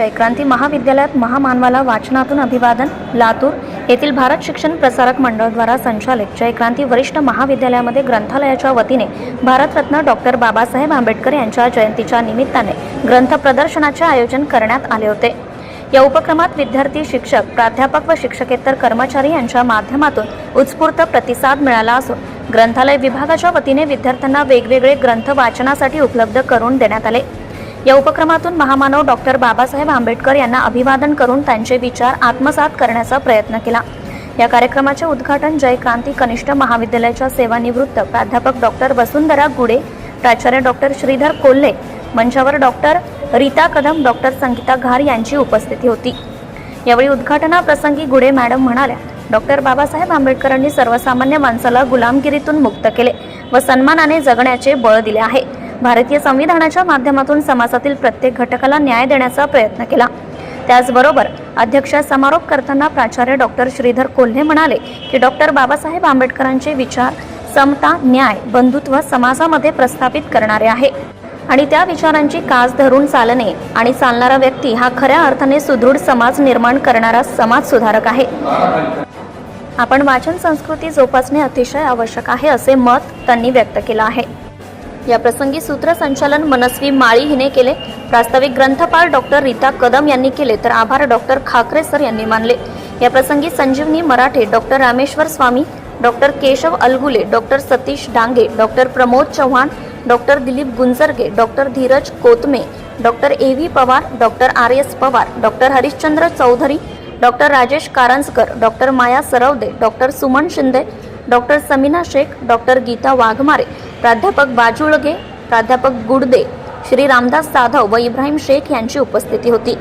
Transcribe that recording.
जयक्रांती महाविद्यालयात महामानवाला वाचनातून अभिवादन लातूर येथील भारत शिक्षण प्रसारक मंडळद्वारा संचालित जयक्रांती वरिष्ठ महाविद्यालयामध्ये ग्रंथालयाच्या वतीने भारतरत्न डॉक्टर बाबासाहेब आंबेडकर यांच्या जयंतीच्या निमित्ताने ग्रंथ प्रदर्शनाचे आयोजन करण्यात आले होते. या उपक्रमात विद्यार्थी शिक्षक प्राध्यापक व शिक्षकेतर कर्मचारी यांच्या माध्यमातून उत्स्फूर्त प्रतिसाद मिळाला असून ग्रंथालय विभागाच्या वतीने विद्यार्थ्यांना वेगवेगळे ग्रंथ वाचनासाठी उपलब्ध करून देण्यात आले. या उपक्रमातून महामानव डॉक्टर बाबासाहेब आंबेडकर यांना अभिवादन करून त्यांचे विचार आत्मसात करण्याचा प्रयत्न केला. या कार्यक्रमाचे उद्घाटन जय क्रांती कनिष्ठ महाविद्यालयाच्या सेवानिवृत्त प्राध्यापक डॉक्टर वसुंधरा गुडे प्राचार्य डॉक्टर श्रीधर कोल्हे मंचावर डॉक्टर रीता कदम डॉक्टर संगीता घार यांची उपस्थिती होती. यावेळी उद्घाटनाप्रसंगी गुडे मॅडम म्हणाल्या डॉक्टर बाबासाहेब आंबेडकरांनी सर्वसामान्य माणसाला गुलामगिरीतून मुक्त केले व सन्मानाने जगण्याचे बळ दिले आहे. भारतीय संविधानाच्या माध्यमातून समाजातील प्रत्येक घटकाला न्याय देण्याचा प्रयत्न केला. त्याचबरोबर अध्यक्ष समारोप करताना प्राचार्य डॉक्टर श्रीधर कोल्हे म्हणाले की डॉक्टर बाबासाहेब आंबेडकरांचे विचार समता न्याय बंधुत्व समाजामध्ये प्रस्थापित करणारे आहे. आणि त्या विचारांची कास धरून चालणे आणि चालणारा व्यक्ती हा खऱ्या अर्थाने सुदृढ समाज निर्माण करणारा समाज सुधारक आहे. आपण वाचन संस्कृती जोपासणे अतिशय आवश्यक आहे असे मत त्यांनी व्यक्त केलं आहे. या प्रसंगी सूत्रसंचालन मनस्वी माळी हिने केले. प्रास्ताविक ग्रंथपाल डॉक्टर रीता कदम यांनी केले तर आभार डॉक्टर खाकरे सर यांनी मानले. या प्रसंगी Sanjeevani Marathe doctor Rameshwar Swami doctor Keshav Alagule doctor Satish Dange doctor Pramod Chavan doctor Dilip Gunjarge doctor Dheeraj Kotme doctor A V Pawar doctor R S Pawar doctor Harishchandra Chaudhari doctor Rajesh Karanjkar doctor Maya Sarvade doctor Suman Shinde doctor Samina Shaikh doctor Geeta Waghmare प्राध्यापक बाजुळगे प्राध्यापक गुडदे श्री रामदास जाधव व इब्राहिम शेख यांची उपस्थिती होती.